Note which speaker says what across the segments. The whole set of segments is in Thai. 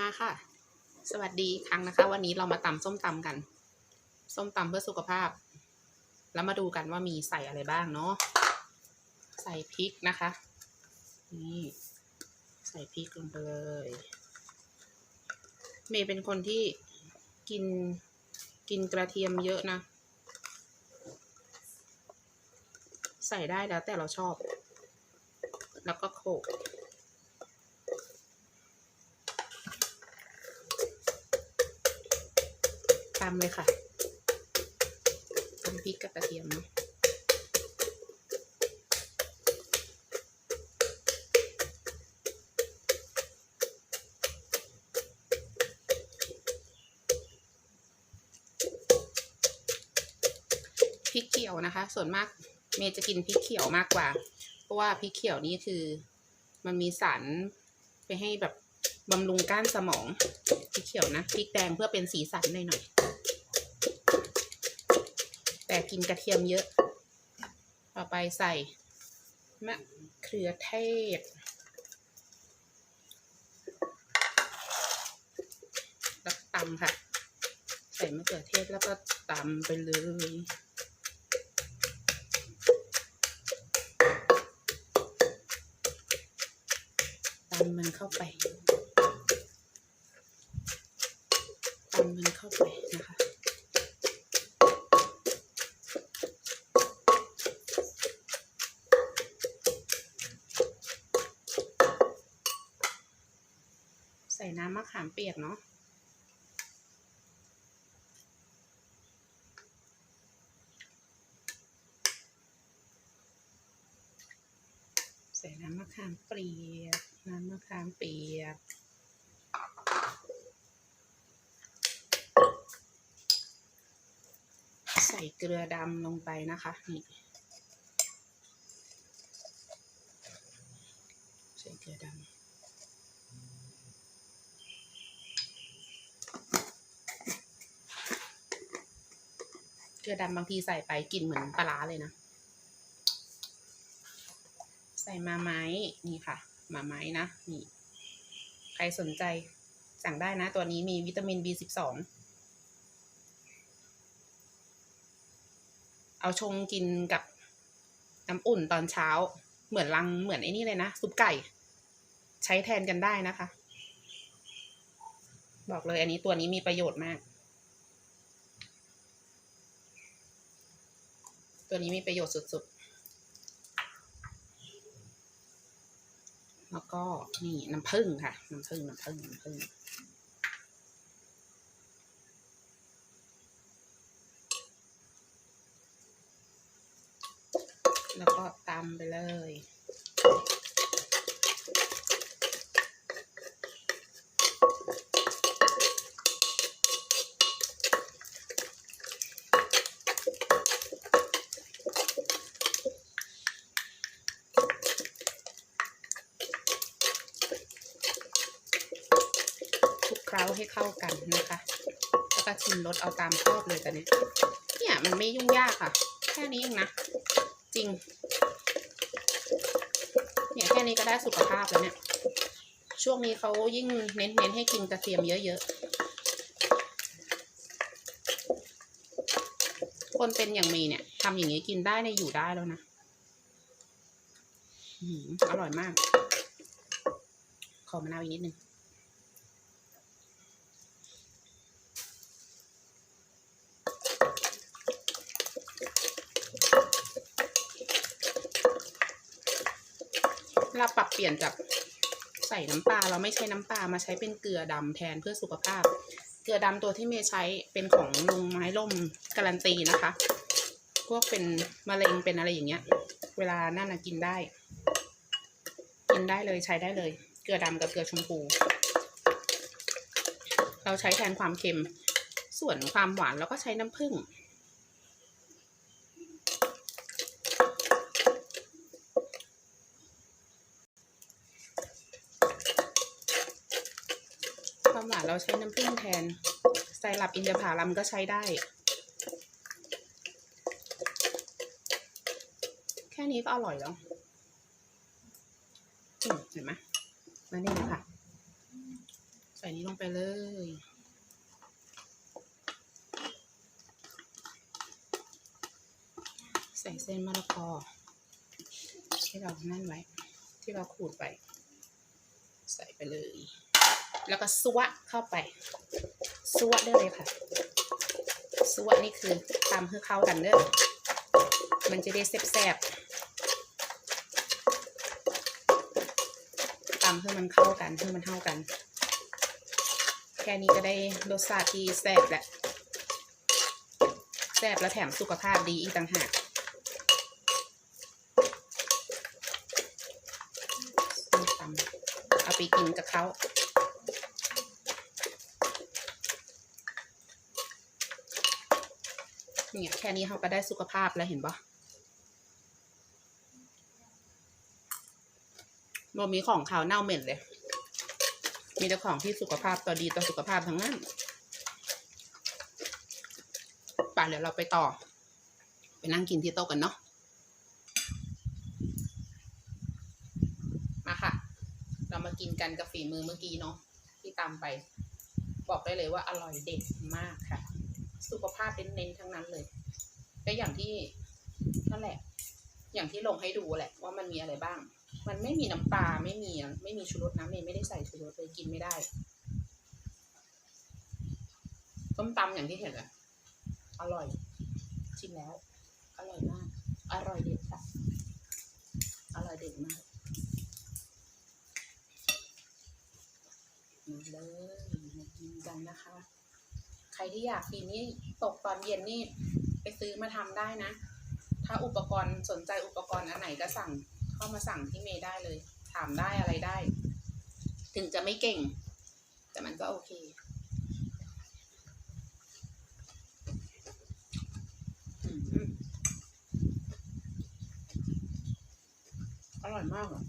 Speaker 1: มาค่ะ สวัสดีครั้งนะคะ วันนี้เรามาตำส้มตำกัน ส้มตำเพื่อสุขภาพ แล้วมาดูกันว่ามีใส่อะไรบ้างเนาะใส่พริกนะคะ นี่ ใส่พริกลงไปเลย เมย์เป็นคนที่กินกินกระเทียมเยอะนะ ใส่ได้แล้วแต่เราชอบ แล้วก็โขลก ตามเลยค่ะตำพริกกับกระเทียมพริกเขียวนะคะ ส่วนมากเมย์จะกินพริกเขียวมากกว่า เพราะว่าพริกเขียวนี่คือ มันมีสารไปให้แบบบำรุงก้านสมอง พริกเขียวนะพริกแดงเพื่อเป็นสีสันหน่อยๆแต่กินกระเทียมเยอะ ต่อไปใส่มะเขือเทศแล้วตำค่ะ ใส่มะเขือเทศแล้วก็ตำไปเลยตำมันเข้าไป ตำมันเข้าไปนะคะใส่น้ำมะขามเปียกเนาะใส่น้ำมะขามเปียก น้ำมะขามเปียก ใส่ เกลือดำลงไปนะคะนี่ใส่เกลือดำเกลือดำบางทีใส่ไปกลิ่นเหมือนปลาร้าเลยนะ ใส่มาไม้นี่ค่ะ มาไม้นะนี่ ใครสนใจสั่งได้นะ ตัวนี้มีวิตามิน B12 เอาชงกินกับน้ำอุ่นตอนเช้า เหมือนลังเหมือนไอ้นี่เลยนะซุปไก่ ใช้แทนกันได้นะคะ บอกเลยอันนี้ตัวนี้มีประโยชน์มาก ตัวนี้มีประโยชน์สุดๆ แล้วก็นี่น้ำผึ้งค่ะ น้ำผึ้งน้ำผึ้งน้ำผึ้ง แล้วก็ตำไปเลยคลุกเคล้าให้เข้ากันนะคะ แล้วก็ชิมรสเอาตามชอบเลยตอนนี้ เนี่ยมันไม่ยุ่งยากค่ะ แค่นี้เองนะ จริง เนี่ยแค่นี้ก็ได้สุขภาพแล้วเนี่ย ช่วงนี้เขายิ่งเน้นเน้นให้กินกระเทียมเยอะๆ คนเป็นอย่างมีเนี่ยทำอย่างนี้กินได้ในอยู่ได้แล้วนะอื้อหืออร่อยมาก ขอมะนาวอีกนิดนึง เราปรับเป ลี่ยนจากใส่น้ำปลาเราไม่ใช้น้ำปลามาใช้เป็นเกลือดำแทนเพื่อสุขภาพ เกลือดำตัวที่เมย์ใช้เป็นของลงไม้ล่มการันตีนะคะ พวกเป็นมะเร็งเป็นอะไรอย่างเงี้ย เวลานั่นนะกินได้ กินได้เลยใช้ได้เลย เกลือดำกับเกลือชมพู เราใช้แทนความเค็ม ส่วนความหวานเราก็ใช้น้ำผึ้ง ความหวาน เราใช้น้ำผึ้งแทนไซรัปอินทผลัมก็ใช้ได้ แค่นี้ก็อร่อยแล้วเห็นไหมแล้วนี่นะคะใส่นี้ลงไปเลยใส่เส้นมะละกอ ที่เรานั่นไว้ ที่เราขูดไป ใส่ไปเลย แล้วก็ซวะเข้าไปซวะได้เลยค่ะซวะนี่คือตามเพื่อเข้ากันเด้อมันจะได้แซ่บๆตามเพื่อมันเข้ากันเพื่อมันเข้ากัน แค่นี้ก็ได้รสชาติที่แซ่บแหละแซ่บและแถมสุขภาพดีอีกต่างหากตำเอาไปกินกับเขา เนี่ยแค่นี้เขาก็ได้สุขภาพแล้วเห็นปะบมีของขาวเน่าเหม็นเลย มีแต่ของที่สุขภาพต่อดีต่อสุขภาพทั้งนั้นป่ะเดี๋ยวเราไปต่อ ไปนั่งกินที่โต๊ะกันเนาะมาค่ะ เรามากินกันกับฝีมือเมื่อกี้เนาะที่ตามไป บอกได้เลยว่าอร่อยเด็ดมากค่ะ สุขภาพเน้นๆทั้งนั้นเลย ก็อย่างที่นั่นแหละ อย่างที่ลงให้ดูแหละ ว่ามันมีอะไรบ้าง มันไม่มีน้ำปลาไม่มีไม่มีชูรสนะเมย์ไม่ได้ใส่ชูรสเลยกินไม่ได้ต้มตำอย่างที่เห็นอะอร่อยชิมแล้ว อร่อยมาก อร่อยดีดค่ะ อร่อยเด็ดมากมาเลยมากินกันนะคะ ใค รที่อยากกินนี่ตกตอนเย็นนี่ไปซื้อมาทำได้นะ ถ้าอุปกรณ์สนใจอุปกรณ์อันไหนก็สั่งเข้ามาสั่งที่เมย์ได้เลย ถามได้อะไรได้ ถึงจะไม่เก่ง แต่มันก็โอเคอืมอร่อยมากอะ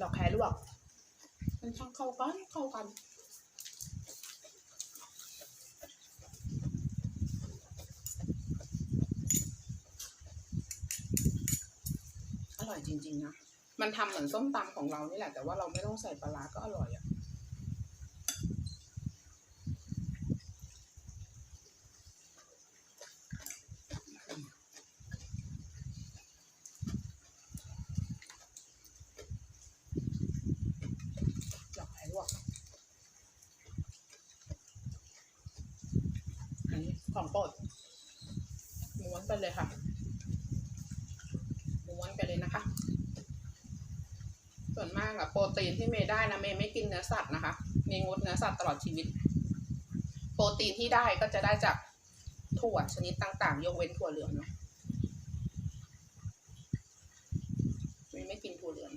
Speaker 1: ดอกแครลวก มันช่างเข้ากันเข้ากัน ร่อยจริงๆนะ มันทำเหมือนส้มตำของเรานี่แหละ แต่ว่าเราไม่ต้องใส่ปลาร้าก็อร่อยอะ่ะดอกไม้วกอันนี้ของโปรดม้วนไปเลยค่ะ ม้วนไปเลยนะคะ ส่วนมากอะโปรตีนที่เมย์ได้นะเมย์ไม่กินเนื้อสัตว์นะคะเมย์งดเนื้อสัตว์ตลอดชีวิต โปรตีนที่ได้ก็จะได้จากถั่วชนิดต่างๆ ยกเว้นถั่วเหลืองเนาะเมย์ไม่กินถั่วเหลือง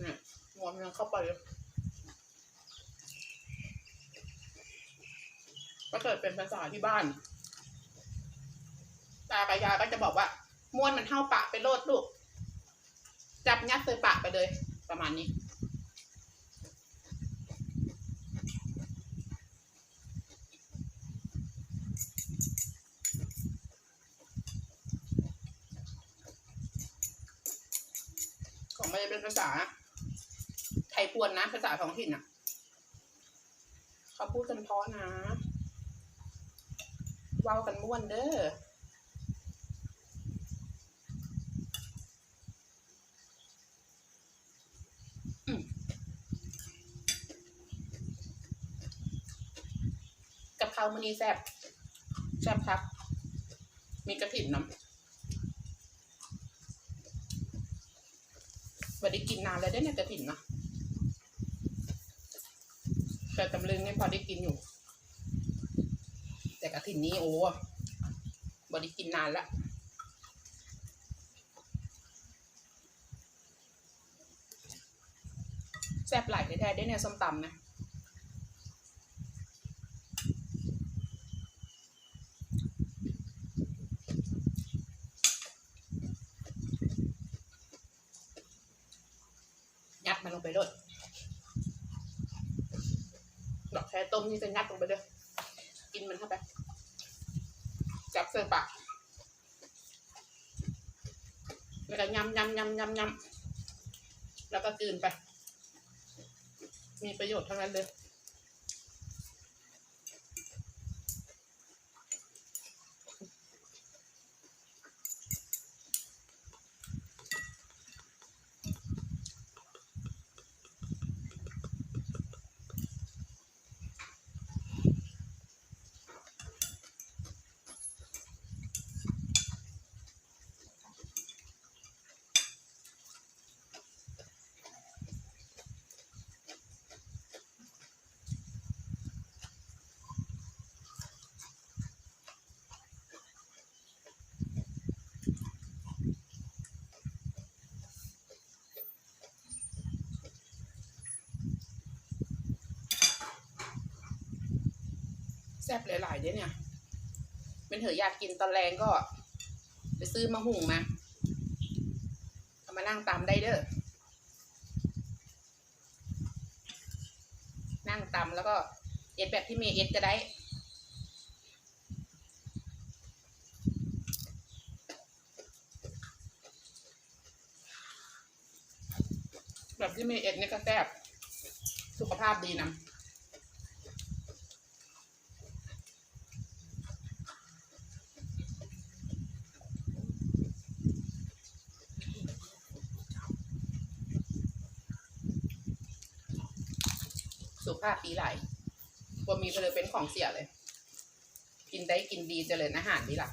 Speaker 1: เนี่ยม้วนมันเข้าไปเลย ก็เกิดเป็นภาษาที่บ้าน ตากับยายก็จะบอกว่าม้วนมันเท่าปากไปโลดลูก จับยัดใส่ปากไปเลย ประมาณนี้ ของมันจะเป็นภาษา ไทยปวนนะ ภาษาท้องถิ่นอะ เขาพูดกันเพราะนะ ว้ากันม่วนเด้ออืมกับข้าวมื้อนี้แซ่บแซ่บครับ มีกระถิ่นน้ำไม่ได้กินนานแล้วได้เนี่ยกระถิ่นนะแต่ตำลึงนี่พอได้กินอยู่ ถิ่นนี้โอ้บไดิกินนานละแซ่บหลายแท้ๆได้เนี่ยส้มตำนะยัดมันลงไปเลยดอกแครต้มนี่จะยัดลงไปเลย กินมัน เข้าไป จับเสื้อปากแล้วก็ยำยำยำยำยำแล้วก็กลืนไป มีประโยชน์ทั้งนั้นเลย ซ่บหลายๆเด้เนี่ย เป็นเถอะอยากกินตอนแรงก็ ไปซื้อมาหุงมาเอามานั่งตำได้เด้อ นั่งตำแล้วก็เอ็ดแบบที่เมย์เอ็ดก็ได้แบบที่เมย์เอ็ดนี่ก็แซ่บสุขภาพดีนะ ภาพดีไหลบ่มีไปเลยเป็นของเสียเลย กินได้กินดีเจริญอาหารดีล่ะ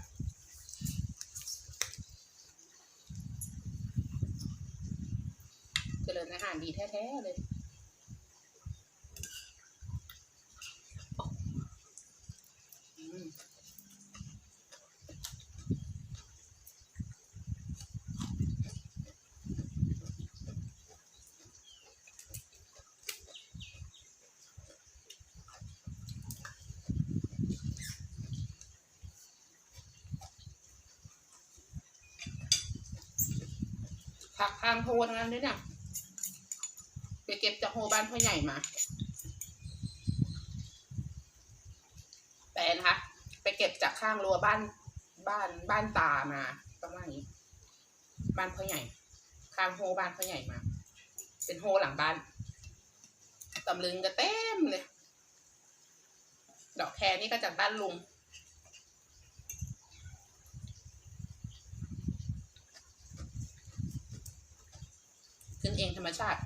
Speaker 1: เจริญอาหารดีแท้ๆเลย ผักทางโทนงนั้นด้วยเนี่ยไปเก็บจากโฮบ้านพ่อใหญ่มา แต่นะคะ ไปเก็บจากข้างรั้วบ้านบ้านบ้านตามาประมาณนี้ บ้านพ่อใหญ่ ข้างโฮบ้านพ่อใหญ่มา เป็นโฮหลังบ้านตำลึงก็เต็มเลย ดอกแครนี่ก็จากบ้านลุง ขึ้นเอง ธรรมชาติ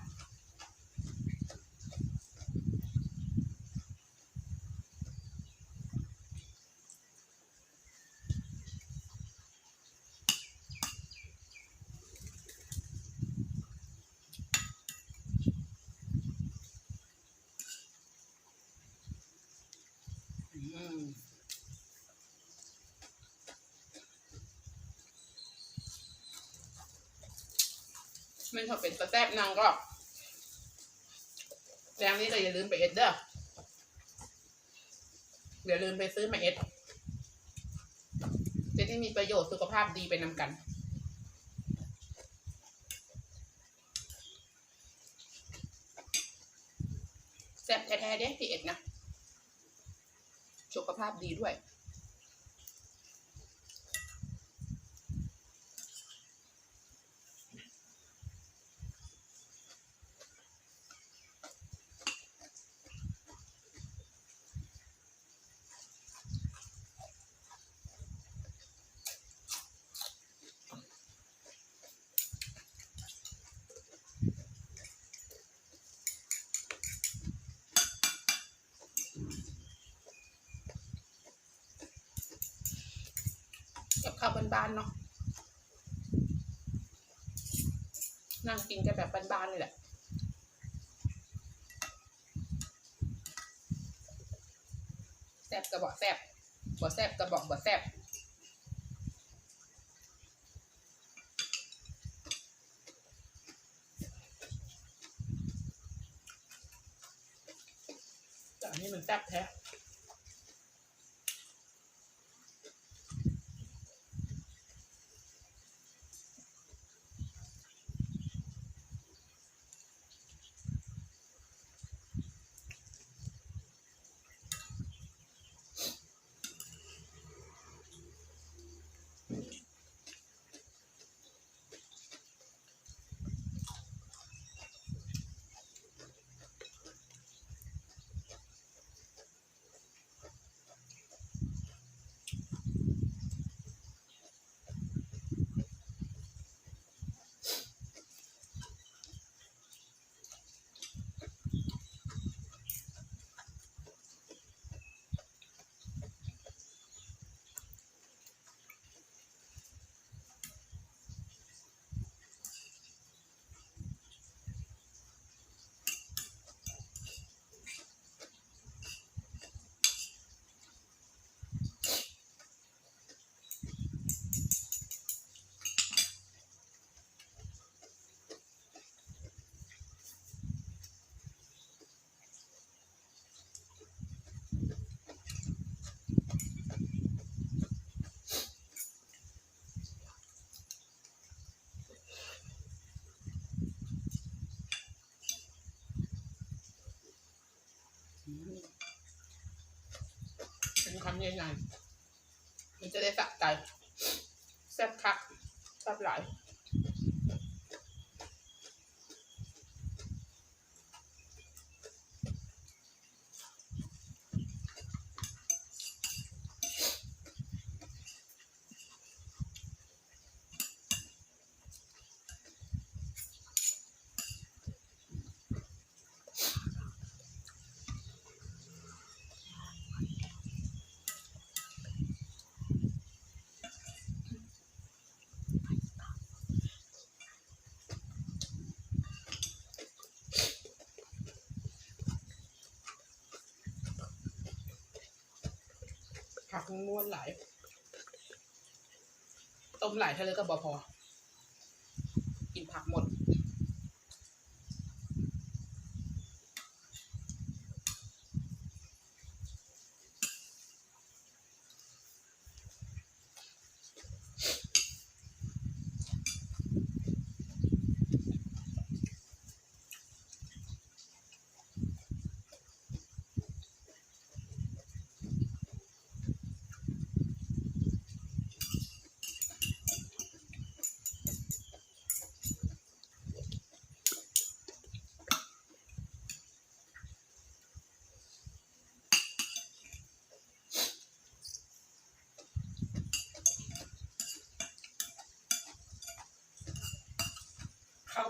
Speaker 1: มันชอบเป็นสแตบนางก็แรงนี้ก็อย่าลืมไปเอ็ดเด้ออย่าลืมไปซื้อมาเอ็ดจะได้มีประโยชน์สุขภาพดีไปนำกันแซ่บแท้ๆเด้พี่เอ็ดนะสุขภาพดีด้วย กับข้าวบ้านๆเนาะนั่งกินกันแบบบ้านๆเลยแหละแซ่บกระบอกแซ่บบ่แซ่บกระบอกบ่แซ่บแต่อันนี้มันแซ่บแท้ อำ ใหญ่ๆมันจะได้สะใจแซ่บคักแซ่บหลาย ผักม้วนหลาย ต้มหลายเท่าเลยก็บอพอ กินผักหมด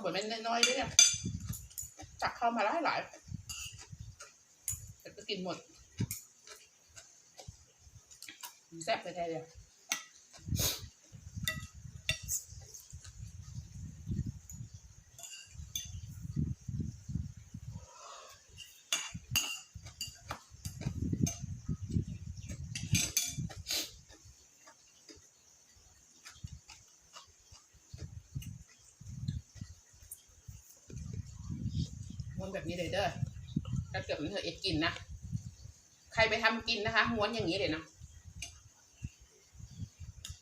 Speaker 1: ข้าวเหมือนมันน้อยๆด้วยเนี่ยจักเข้ามาหลายหลายแต่ก็กินหมดแซ่บไปแท้เลย แบบนี้เลยเด้อถ้าเกิดมันเถอะเอ็ดกินนะ ใครไปทำกินนะคะ ม้วนอย่างนี้เลยนะ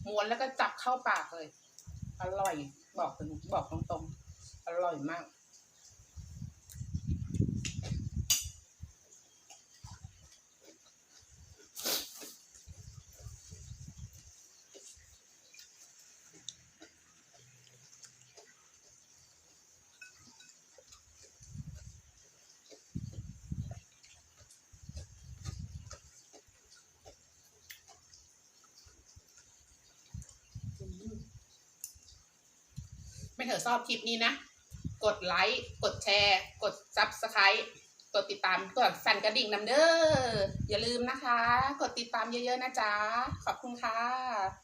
Speaker 1: ม้วนแล้วก็จับเข้าปากเลย อร่อย บอกตรงบอกตรงๆ อร่อยมาก ไม่เถอะชอบคลิปนี้นะ กดไลค์ กดแชร์ กดซับสไครต์กดติดตาม กดสั่นกระดิ่งนำเด้อ อย่าลืมนะคะ กดติดตามเยอะๆนะจ๊ะ ขอบคุณค่ะ